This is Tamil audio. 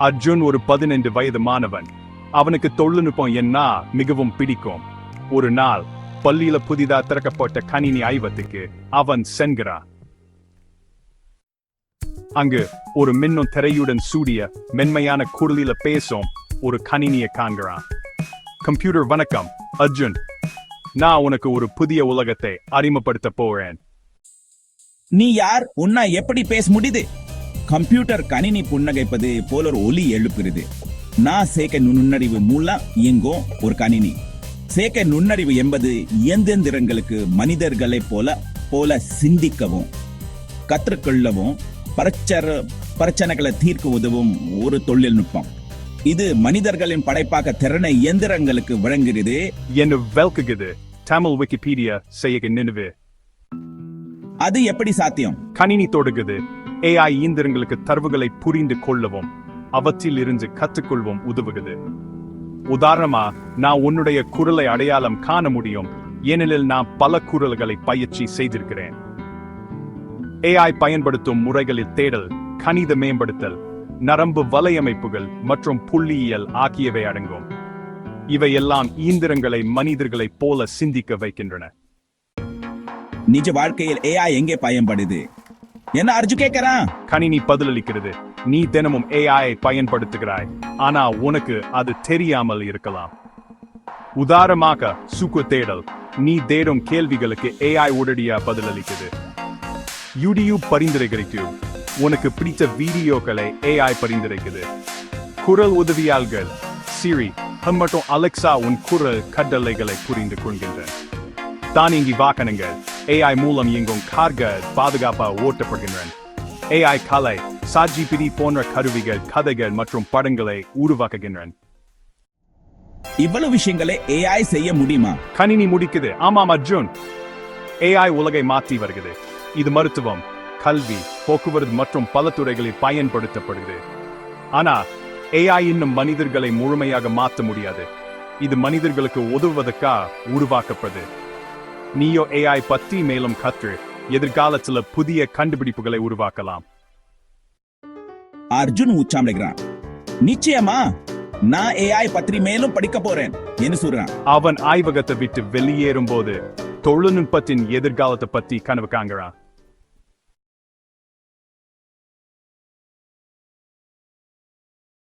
அர்ஜுன் ஒரு பதினைந்து வயது மாணவன். அவனுக்கு தொழில்நுட்பம் என்ன மிகவும் பிடிக்கும். ஒரு நாள் பள்ளியில புதிதா திறக்கப்பட்ட கணினி ஆய்வத்துக்கு அவன் சென்கிறான். அங்கு ஒரு மின்னும் திரையுடன் சூடிய மென்மையான குரலில பேசும் ஒரு கணினியை காண்கிறான். கம்ப்யூட்டர் வணக்கம். அர்ஜுன் நான் உனக்கு ஒரு புதிய உலகத்தை அறிமுகப்படுத்த போறேன். நீ யார்? உன்னை எப்படி பேச முடியுது? கம்ப்யூட்டர் கணினி புன்னகைப்பது போல ஒரு ஒலி எழுப்புகிறது. நான் சேர்க்க நுண்ணறிவு மூலம் இயங்கும் ஒரு கணினி. சேர்க்க நுண்ணறிவு என்பது இயந்திரங்களுக்கு மனிதர்களைப் போல போல சிந்திக்கவும் கற்றுக்கொள்ளவும் பிரச்சர பிரச்சனைகளை தீர்க்க உதவும் ஒரு தொழில்நுட்பம். இது மனிதர்களின் படைப்பாக்க திறனை இயந்திரங்களுக்கு வழங்குகிறது. என்று விளக்குகிறது தமிழ் விக்கிபீடியா செய்ய நினைவு. அது எப்படி சாத்தியம்? கணினி தொடுகுது ஏஐ இயந்திரங்களுக்கு தரவுகளை புரிந்து கொள்ளவும் அவற்றில் இருந்து கற்றுக்கொள்வோம் உதவுகிறது. உதாரணமா நான் உன்னுடைய குரலை அடையாளம் காண முடியும் ஏனெனில் நான் பல குரல்களை பயிற்சி செய்திருக்கிறேன். ஏஐ பயன்படுத்தும் முறைகளில் தேடல் கணித மேம்படுத்தல் நரம்பு வலையமைப்புகள் மற்றும் புள்ளியியல் ஆகியவை அடங்கும். இவையெல்லாம் இயந்திரங்களை மனிதர்களைப் போல சிந்திக்க வைக்கின்றன. நிஜ வாழ்க்கையில் ஏஐ எங்கே பயன்படுது? என்ன அர்ஜு கேட்கறான் கணினி பதிலளிக்கிறது. நீ தினமும் ஏஐ பயன்படுத்துகிறாய். ஆனா உனக்கு அது தெரியாமல் இருக்கலாம். உதாரணமாக சுக்கு தேடல். நீ தேடும் கேள்விகளுக்கு ஏஐ உடனடியா பதிலளிக்குது. யூடியூப் பரிந்துரைக்கிறது உனக்கு பிடித்த வீடியோக்களை ஏஐ பரிந்துரைக்குது. குரல் உதவியாளர்கள் சிரி மற்றும் அலெக்சா உன் குரல் கட்டளைகளை புரிந்து கொள்கின்றன. தானியங்கி வாகனங்கள் ஏஐ மூலம் இயங்கும் கார்கள் பாதுகாப்பா ஓட்டப்படுகின்றன. ஏஐ கலை சாட்சிபிடி போன்ற கருவிகள் கதைகள் மற்றும் படங்களை உருவாக்குகின்றன. இவ்வளவு விஷயங்களை ஏஐ செய்ய முடியுமா? கணினி முடிக்குது. ஆமாம் அர்ஜுன். ஏஐ உலகை மாற்றி வருகிறது. இது மருத்துவம் கல்வி போக்குவரத்து மற்றும் பல துறைகளில் பயன்படுத்தப்படுகிறது. ஆனா ஏஐ இன்னும் மனிதர்களை முழுமையாக மாற்ற முடியாது. இது மனிதர்களுக்கு உதவுவதற்கா உருவாக்கப்படுது நீயோ ஏஐ பத்தி மேலும் கற்று எதிர்காலத்துல புதிய கண்டுபிடிப்புகளை உருவாக்கலாம். அர்ஜுன் உச்சாமிடுகிறான். நிச்சயமா நான் ஏஐ பற்றி மேலும் படிக்க போறேன் என்று சொல்றான். அவன் ஆய்வகத்தை விட்டு வெளியேறும் போது தொழில்நுட்பத்தின் எதிர்காலத்தை பத்தி கனவு காண்கிறான்.